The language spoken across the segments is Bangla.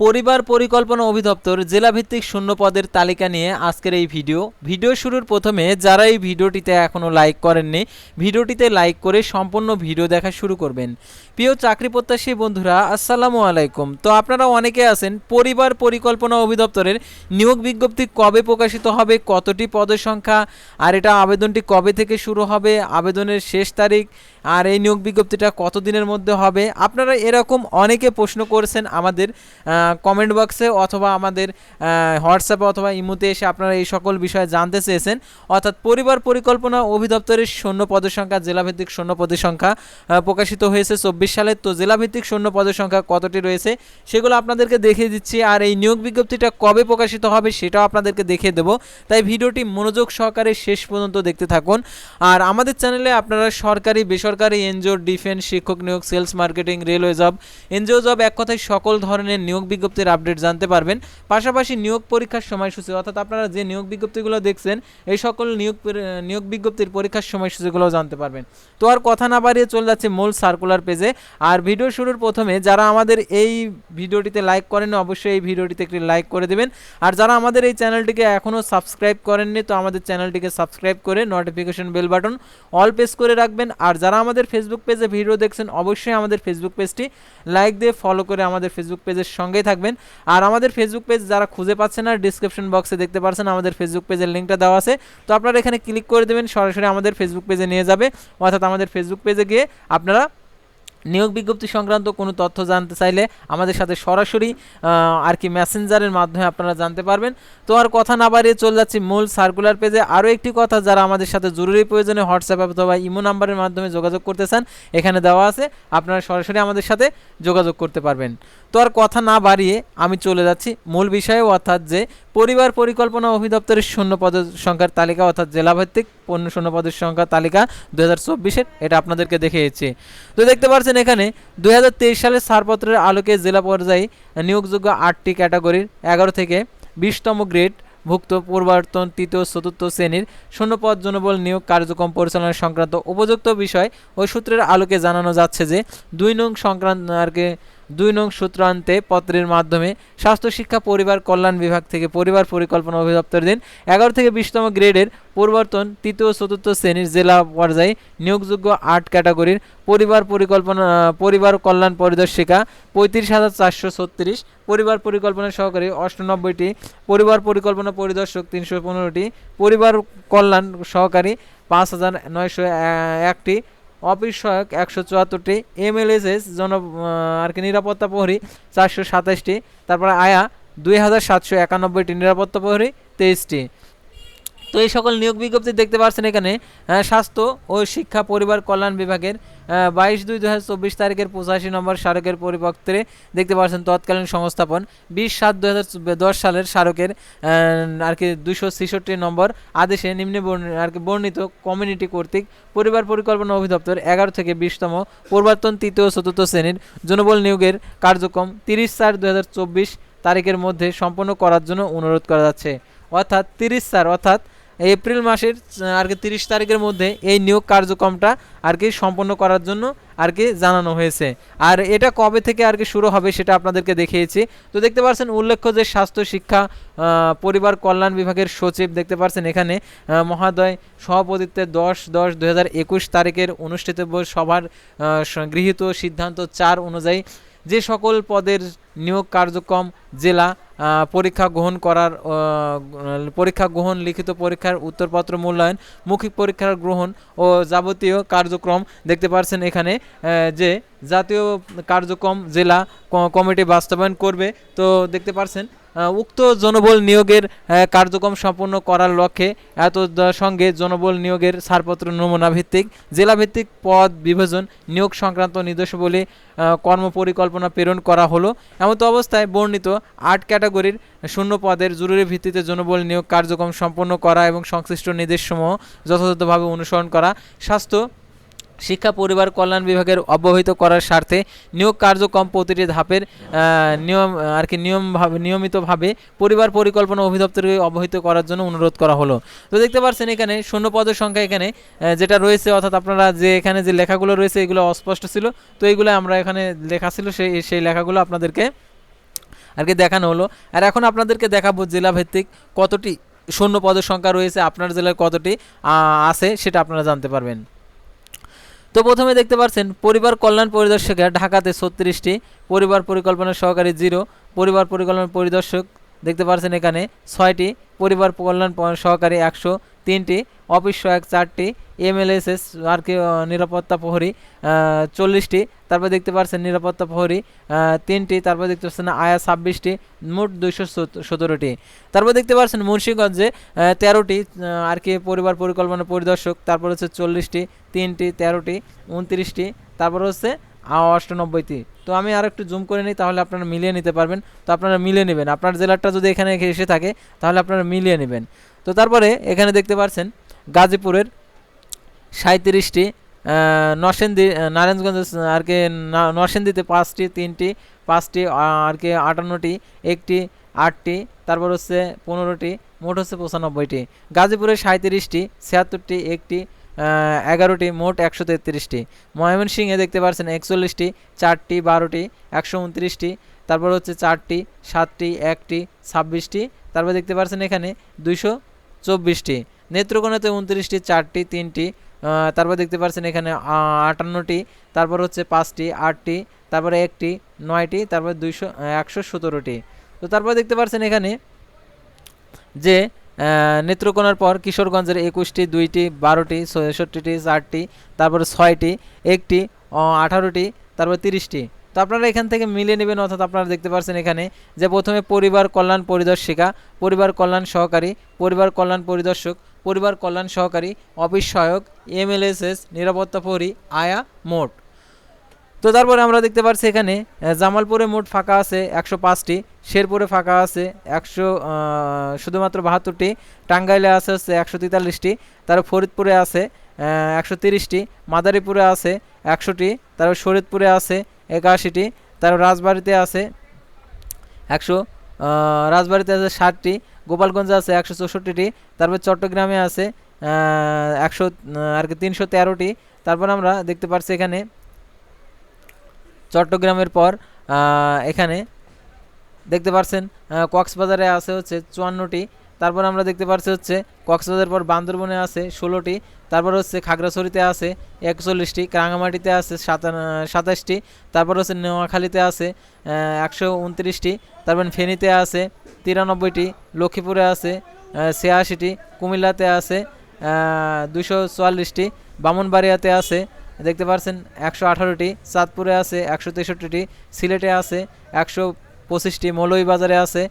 পরিবার পরিকল্পনা অধিদপ্তর জেলাভিত্তিক শূন্য পদের তালিকা নিয়ে আজকের এই ভিডিও। ভিডিও শুরুর প্রথমে যারা এই ভিডিওটিতে এখনও লাইক করেননি, ভিডিওটিতে লাইক করে সম্পূর্ণ ভিডিও দেখা শুরু করবেন। প্রিয় চাকরি প্রত্যাশী বন্ধুরা, আসসালামু আলাইকুম। তো আপনারা অনেকে আছেন, পরিবার পরিকল্পনা অধিদপ্তরের নিয়োগ বিজ্ঞপ্তি কবে প্রকাশিত হবে, কতটি পদের সংখ্যা, আর এটা আবেদনটি কবে থেকে শুরু হবে, আবেদনের শেষ তারিখ, আর এই নিয়োগ বিজ্ঞপ্তিটা কতদিনের মধ্যে হবে, আপনারা এরকম অনেকে প্রশ্ন করেছেন আমাদের কমেন্ট বক্সে অথবা আমাদের হোয়াটসঅ্যাপে অথবা ইমুতে এসে আপনারা এই সকল বিষয়ে জানতে চেয়েছেন। অর্থাৎ পরিবার পরিকল্পনা অধিদপ্তরের শূন্য পদের সংখ্যা, জেলাভিত্তিক শূন্য পদের সংখ্যা প্রকাশিত হয়েছে চব্বিশ সালে। তো জেলাভিত্তিক শূন্য পদের সংখ্যা কতটি রয়েছে সেগুলো আপনাদেরকে দেখিয়ে দিচ্ছি। আর এই নিয়োগ বিজ্ঞপ্তিটা কবে প্রকাশিত হবে সেটাও আপনাদেরকে দেখিয়ে দেবো। তাই ভিডিওটি মনোযোগ সহকারে শেষ পর্যন্ত দেখতে থাকুন। আর আমাদের চ্যানেলে আপনারা সরকারি, বেসরকারি, এনজিও, ডিফেন্স, শিক্ষক নিয়োগ, sales marketing, railway job, NGO job এক কথায় সকল ধরনের নিয়োগ বিজ্ঞপ্তির আপডেট জানতে পারবেন। পাশাপাশি নিয়োগ পরীক্ষার সময়সূচি, অর্থাৎ আপনারা যে নিয়োগ বিজ্ঞপ্তিগুলো দেখছেন, এই সকল নিয়োগ নিয়োগ বিজ্ঞপ্তির পরীক্ষার সময়সূচিগুলোও জানতে পারবেন। তো আর কথা না বাড়িয়ে চলে যাচ্ছে মূল সার্কুলার পেজে আর ভিডিও শুরুর প্রথমে যারা আমাদের এই ভিডিওটিতে লাইক করেন অবশ্যই এই ভিডিওটিতে একটি লাইক করে দেবেন। আর যারা আমাদের এই চ্যানেলটিকে এখনও সাবস্ক্রাইব করেননি, তো আমাদের চ্যানেলটিকে সাবস্ক্রাইব করে notification bell button all press করে রাখবেন। আর যারা আমাদের ফেসবুক পেজে ভিডিও দেখছেন, অবশ্যই আমাদের ফেসবুক পেজটি লাইক দিয়ে ফলো করে আমাদের ফেসবুক পেজের সঙ্গেই থাকবেন। আর আমাদের ফেসবুক পেজ যারা খুঁজে পাচ্ছেন না ডিসক্রিপশন বক্সে দেখতে পাচ্ছেন, আমাদের ফেসবুক পেজের লিঙ্কটা দেওয়া আছে। তো আপনারা এখানে ক্লিক করে দেবেন, সরাসরি আমাদের ফেসবুক পেজে নিয়ে যাবে। অর্থাৎ আমাদের ফেসবুক পেজে গিয়ে আপনারা নিয়োগ বিজ্ঞপ্তি সংক্রান্ত কোনো তথ্য জানতে চাইলে আমাদের সাথে সরাসরি আর কি মেসেঞ্জারের মাধ্যমে আপনারা জানতে পারবেন। তো আর কথা না বাড়িয়ে চলে যাচ্ছি মূল সার্কুলার পেজে আরও একটি কথা যারা আমাদের সাথে জরুরি প্রয়োজনে হোয়াটসঅ্যাপ অথবা ইমো নাম্বারের মাধ্যমে যোগাযোগ করতে চান, এখানে দেওয়া আছে। আপনারা সরাসরি আমাদের সাথে যোগাযোগ করতে পারবেন। তো আর কথা না বাড়িয়ে আমি চলে যাচ্ছি মূল বিষয়ে, অর্থাৎ যে পরিবার পরিকল্পনা অধিদপ্তরের শূন্য পদের সংখ্যার তালিকা, অর্থাৎ জেলাভিত্তিক পণ্য শূন্য পদের সংখ্যার তালিকা দু হাজার এটা আপনাদেরকে দেখিয়েছি। তো দেখতে পাচ্ছেন এখানে দু সালের ছাড়পত্রের আলোকে জেলা পর্যায়ে নিয়োগযোগ্য আটটি ক্যাটাগরির এগারো থেকে বিশতম গ্রেড ভুক্ত পরিবর্তন তৃতীয় চতুর্থ শ্রেণির শূন্যপদ জনবল নিয়োগ কার্যক্রম পরিচালনা সংক্রান্ত উপযুক্ত বিষয় ওই সূত্রের আলোকে জানানো যাচ্ছে যে দুই নং সংক্রান্ত আর দুই নং সূত্রান্তে পত্রের মাধ্যমে স্বাস্থ্য শিক্ষা, পরিবার কল্যাণ বিভাগ থেকে পরিবার পরিকল্পনা অধিদপ্তর দিন এগারো থেকে বিশতম গ্রেডের পরিবর্তন তৃতীয় চতুর্থ শ্রেণির জেলা পর্যায়ে নিয়োগযোগ্য আট ক্যাটাগরির পরিবার পরিকল্পনা পরিবার কল্যাণ পরিদর্শিকা পঁয়ত্রিশ হাজার চারশো ছত্রিশ, পরিবার পরিকল্পনা সহকারী অষ্টানব্বইটি, পরিবার পরিকল্পনা পরিদর্শক তিনশো পনেরোটি, পরিবার কল্যাণ সহকারী পাঁচ হাজার নয়শো একটি অফিস সহায়ক একশো চুয়াত্তরটি এমএলএসএস জন আর কি নিরাপত্তা প্রহরী চারশো সাতাশটি, তারপরে আয়া দুই হাজার সাতশো একানব্বইটি নিরাপত্তা প্রহরী তেইশটি। তো এই সকল নিয়োগ বিজ্ঞপ্তি দেখতে পাচ্ছেন এখানে স্বাস্থ্য ও শিক্ষা পরিবার কল্যাণ বিভাগের বাইশ দুই দু হাজার চব্বিশ তারিখের পঁচাশি নম্বর স্মারকের পরিপত্রে দেখতে পাচ্ছেন তৎকালীন সংস্থাপন। বিশ সাত দু হাজার দশ সালের স্মারকের আর কি দুশো ছেষট্টি নম্বর আদেশে নিম্নে আর কি বর্ণিত কমিউনিটি কর্তৃক পরিবার পরিকল্পনা অধিদপ্তর এগারো থেকে বিশতম পরিবর্তন তৃতীয় চতুর্থ শ্রেণির জনবল নিয়োগের কার্যক্রম তিরিশ চার দু তারিখের মধ্যে সম্পন্ন করার জন্য অনুরোধ করা যাচ্ছে। অর্থাৎ তিরিশ চার, অর্থাৎ এপ্রিল মাসের আর কি তিরিশ তারিখের মধ্যে এই নিয়োগ কার্যক্রমটা আর কি সম্পন্ন করার জন্য আর কি জানানো হয়েছে। আর এটা কবে থেকে আর কি শুরু হবে সেটা আপনাদেরকে দেখিয়েছি। তো দেখতে পাচ্ছেন উল্লেখ্য যে স্বাস্থ্য, শিক্ষা পরিবার কল্যাণ বিভাগের সচিব দেখতে পাচ্ছেন এখানে মহাদয় সভাপতিত্বে দশ দশ দু তারিখের অনুষ্ঠিতব্য সভার গৃহীত সিদ্ধান্ত চার অনুযায়ী যে সকল পদের নিয়োগ কার্যক্রম জেলা পরীক্ষা গ্রহণ করার পরীক্ষা গ্রহণ লিখিত পরীক্ষার উত্তরপত্র মূল্যায়ন মৌখিক পরীক্ষার গ্রহণ ও যাবতীয় কার্যক্রম দেখতে পাচ্ছেন এখানে যে জাতীয় কার্যক্রম জেলা কমিটি বাস্তবায়ন করবে। তো দেখতে পাচ্ছেন আহ, উক্ত জনবল নিয়োগের কার্যক্রম সম্পন্ন করার লক্ষ্যে এত সঙ্গে জনবল নিয়োগের ছাড়পত্র নমুনা ভিত্তিক জেলা ভিত্তিক পদ বিভাজন নিয়োগ সংক্রান্ত নির্দেশাবলী আহ, কর্ম পরিকল্পনা প্রেরণ করা হলো। এমতো অবস্থায় বর্ণিত আট ক্যাটাগরির শূন্য পদের জরুরি ভিত্তিতে জনবল নিয়োগ কার্যক্রম সম্পন্ন করা এবং সংশ্লিষ্ট নির্দেশসমূহ যথাযথভাবে অনুসরণ করা স্বাস্থ্য শিক্ষা পরিবার কল্যাণ বিভাগের অব্যাহত করার স্বার্থে নিয়োগ কার্যক্রম প্রতিটি ধাপের নিয়ম, আর কি নিয়মভাবে নিয়মিতভাবে পরিবার পরিকল্পনা অভিদপ্তরকে অবহিত করার জন্য অনুরোধ করা হলো। তো দেখতে পাচ্ছেন এখানে শূন্য পদের সংখ্যা এখানে যেটা রয়েছে, অর্থাৎ আপনারা যে এখানে যে লেখাগুলো রয়েছে, এগুলো অস্পষ্ট ছিল, তো এইগুলো আমরা এখানে লেখা ছিল, সেই সেই লেখাগুলো আপনাদেরকে আর কি দেখানো হলো। আর এখন আপনাদেরকে দেখাবো জেলা ভিত্তিক কতটি শূন্য পদের সংখ্যা রয়েছে, আপনার জেলার কতটি আছে, সেটা আপনারা জানতে পারবেন। তো প্রথমে দেখতে পাচ্ছেন পরিবার কল্যাণ পরিদর্শকের ঢাকাতে ছত্রিশটি, পরিবার পরিকল্পনা সহকারী জিরো, পরিবার পরিকল্পনা পরিদর্শক দেখতে পাচ্ছেন এখানে ছয়টি পরিবার কল্যাণ সহকারী একশো তিনটি, অফিস সহায়ক চারটি, এমএলএসএস আর কি নিরাপত্তা প্রহরী চল্লিশটি, তারপর দেখতে পাচ্ছেন নিরাপত্তা প্রহরী তিনটি, তারপর দেখতে পাচ্ছেন আয়া ছাব্বিশটি, মোট দুইশো সতেরোটি। তারপর দেখতে পাচ্ছেন মুন্সিগঞ্জে তেরোটি আর কি পরিবার পরিকল্পনা পরিদর্শক, তারপর হচ্ছে চল্লিশটি, তিনটি, তেরোটি, উনত্রিশটি, তারপর হচ্ছে অষ্টানব্বইটি তো আমি আর একটু জুম করে নিই, তাহলে আপনারা মিলিয়ে নিতে পারবেন। তো আপনারা মিলিয়ে নেবেন। আপনার জেলারটা যদি এখানে এসে থাকে, তাহলে আপনারা মিলিয়ে নেবেন। তো তারপরে এখানে দেখতে পাচ্ছেন, গাজীপুরের সাঁত্রিশটি নরসিংদী নারায়ণগঞ্জ, আর কি নরসিংদীতে পাঁচটি, তিনটি, পাঁচটি আর কি, আটান্নটি, একটি, আটটি, তারপর হচ্ছে পনেরোটি, মোট হচ্ছে পঁচানব্বইটি। গাজীপুরে সাঁত্রিশটি ছিয়াত্তরটি, একটি এগারোটি, মোট একশো তেত্রিশটি। ময়মনসিংহে দেখতে পাচ্ছেন একচল্লিশটি, চারটি, বারোটি, একশো উনত্রিশটি। তারপর হচ্ছে চারটি, সাতটি, একটি, ছাব্বিশটি। তারপর দেখতে পাচ্ছেন এখানে দুইশো চব্বিশটি। নেত্রকোনাতে উনত্রিশটি, চারটি, তিনটি তারপর দেখতে পাচ্ছেন এখানে আটান্নটি। তারপর হচ্ছে পাঁচটি, আটটি। তারপরে একটি, নয়টি। তারপর দুইশো, একশো সতেরোটি। তো তারপর দেখতে পাচ্ছেন এখানে যে নেত্রকোনার পর কিশোরগঞ্জের একুশটি, দুইটি, বারোটি, ছষট্টিটি, চারটি, তারপরে ছয়টি, একটি আঠারোটি, তারপর তিরিশটি। তো আপনারা এখান থেকে মিলিয়ে নেবেন, অর্থাৎ আপনারা দেখতে পাচ্ছেন এখানে যে প্রথমে পরিবার কল্যাণ পরিদর্শিকা, পরিবার কল্যাণ সহকারী, পরিবার কল্যাণ পরিদর্শক, পরিবার কল্যাণ সহকারী, অফিস সহায়ক, এমএলএসএস, নিরাপত্তা প্রহরী, আয়া, মোট। তো তারপরে আমরা দেখতে পাচ্ছি এখানে জামালপুরে মোট ফাঁকা আছে একশো পাঁচটি, শেরপুরে ফাঁকা আছে একশো শুধুমাত্র বাহাত্তরটি, টাঙ্গাইলে আছে হচ্ছে একশো তেতাল্লিশটি, তারপর ফরিদপুরে আছে একশো তিরিশটি, মাদারীপুরে আছে একশোটি, তারপর শরীদপুরে আছে একাশিটি, তারপর রাজবাড়িতে আছে একশো রাজবাড়িতে আছে ষাটটি, গোপালগঞ্জে আছে একশো চৌষট্টিটি, তারপর চট্টগ্রামে আছে একশো আর কি তিনশো তেরোটি, তারপর আমরা দেখতে পাচ্ছি এখানে চট্টগ্রামের পর এখানে দেখতে পাচ্ছেন আহ, কক্সবাজারে আছে হচ্ছে চুয়ান্নটি তারপর আমরা দেখতে পাচ্ছি হচ্ছে কক্সবাজার পর বান্দরবনে আছে ষোলোটি তারপর হচ্ছে খাগড়াছড়িতে আছে একচল্লিশটি রাঙামাটিতে আছে সাতাশটি তারপর হচ্ছে নোয়াখালীতে আছে একশো উনত্রিশটি তারপর ফেনীতে আছে তিরানব্বইটি লক্ষ্মীপুরে আছে ছিয়াশিটি কুমিল্লাতে আছে দুশো চুয়াল্লিশটি বামনবাড়িয়াতে আছে দেখতে পাচ্ছেন একশো আঠারোটি, চাঁদপুরে আছে একশো তেষট্টিটি, সিলেটে আছে একশো পঁচিশটি, মৌলভীবাজারে আছে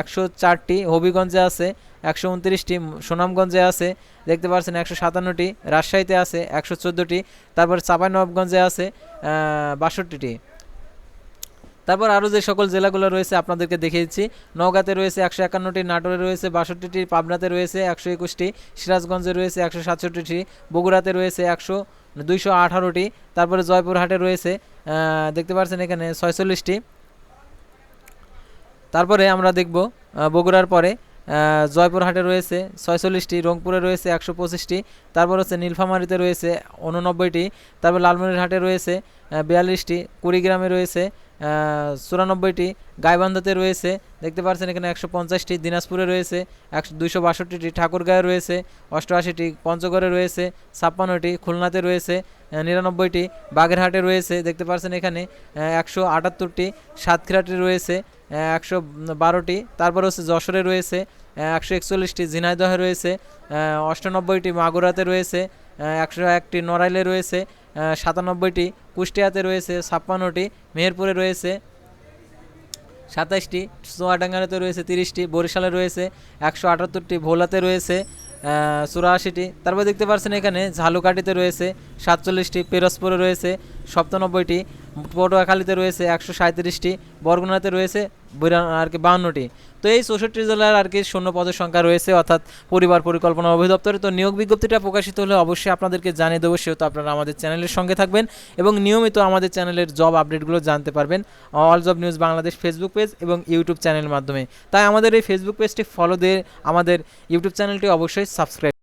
একশো চারটি, হবিগঞ্জে আছে একশো উনত্রিশটি, সুনামগঞ্জে আছে, দেখতে পাচ্ছেন একশো সাতান্নটি, রাজশাহীতে আছে একশো চোদ্দোটি, তারপর চাঁপাইনবাবগঞ্জে আছে বাষট্টিটি। তারপর আরও যে সকল জেলাগুলো রয়েছে আপনাদেরকে দেখিয়েছি, নওগাঁতে রয়েছে একশো একান্নটি, নাটোরে রয়েছে বাষট্টিটি, পাবনাতে রয়েছে একশো একুশটি, সিরাজগঞ্জে রয়েছে একশো সাতষট্টিটি, বগুড়াতে রয়েছে একশো দুইশো আঠারোটি। তারপরে জয়পুরহাটে রয়েছে দেখতে পাচ্ছেন এখানে ছয়চল্লিশটি। তারপরে আমরা দেখব বগুড়ার পরে জয়পুরহাটে রয়েছে ছয়চল্লিশটি, রংপুরে রয়েছে একশো পঁচিশটি। তারপর হচ্ছে নীলফামারিতে রয়েছে উননব্বইটি। তারপর লালমনিরহাটে রয়েছে বিয়াল্লিশটি। কুড়িগ্রামে রয়েছে চুরানব্বইটি গাইবান্ধাতে রয়েছে। দেখতে পাচ্ছেন এখানে একশো পঞ্চাশটি দিনাজপুরে রয়েছে, একশো দুইশো বাষট্টিটি ঠাকুরগাঁয়ে রয়েছে, অষ্টআশিটি পঞ্চগড়ে রয়েছে, ছাপ্পান্নটি খুলনাতে রয়েছে নিরানব্বইটি বাগেরহাটে রয়েছে। দেখতে পাচ্ছেন এখানে একশো আটাত্তরটি সাতক্ষীরাটি রয়েছে একশো বারোটি তারপর হচ্ছে যশোরে রয়েছে একশো একচল্লিশটি ঝিনাইদহে রয়েছে অষ্টানব্বইটি মাগুরাতে রয়েছে একশো একটি নড়াইলে রয়েছে সাতানব্বইটি, কুষ্টিয়াতে রয়েছে ছাপ্পান্নটি, মেহেরপুরে রয়েছে সাতাশটি চুয়াডাঙ্গাতে রয়েছে তিরিশটি, বরিশালে রয়েছে একশো আটাত্তরটি, ভোলাতে রয়েছে চুরাশিটি। তারপর দেখতে পাচ্ছেন এখানে ঝালুকাঠিতে রয়েছে সাতচল্লিশটি, পিরোজপুরে রয়েছে সপ্তানব্বইটি, পটুয়াখালীতে রয়েছে একশো সাঁত্রিশটি বরগুনাতে রয়েছে আর কি বাউন্নটি তো এই চৌষট্টি জেলার আর কি শূন্য পদের সংখ্যা রয়েছে, অর্থাৎ পরিবার পরিকল্পনা অভিদপ্তরে তো নিয়োগ বিজ্ঞপ্তিটা প্রকাশিত হলে অবশ্যই আপনাদেরকে জানিয়ে দেবো, সেহেতু আপনারা আমাদের চ্যানেলের সঙ্গে থাকবেন এবং নিয়মিত আমাদের চ্যানেলের জব আপডেটগুলো জানতে পারবেন, all job news Bangladesh Facebook page এবং ইউটিউব চ্যানেলের মাধ্যমে। তাই আমাদের এই ফেসবুক পেজটি ফলো দিয়ে আমাদের ইউটিউব চ্যানেলটি অবশ্যই সাবস্ক্রাইব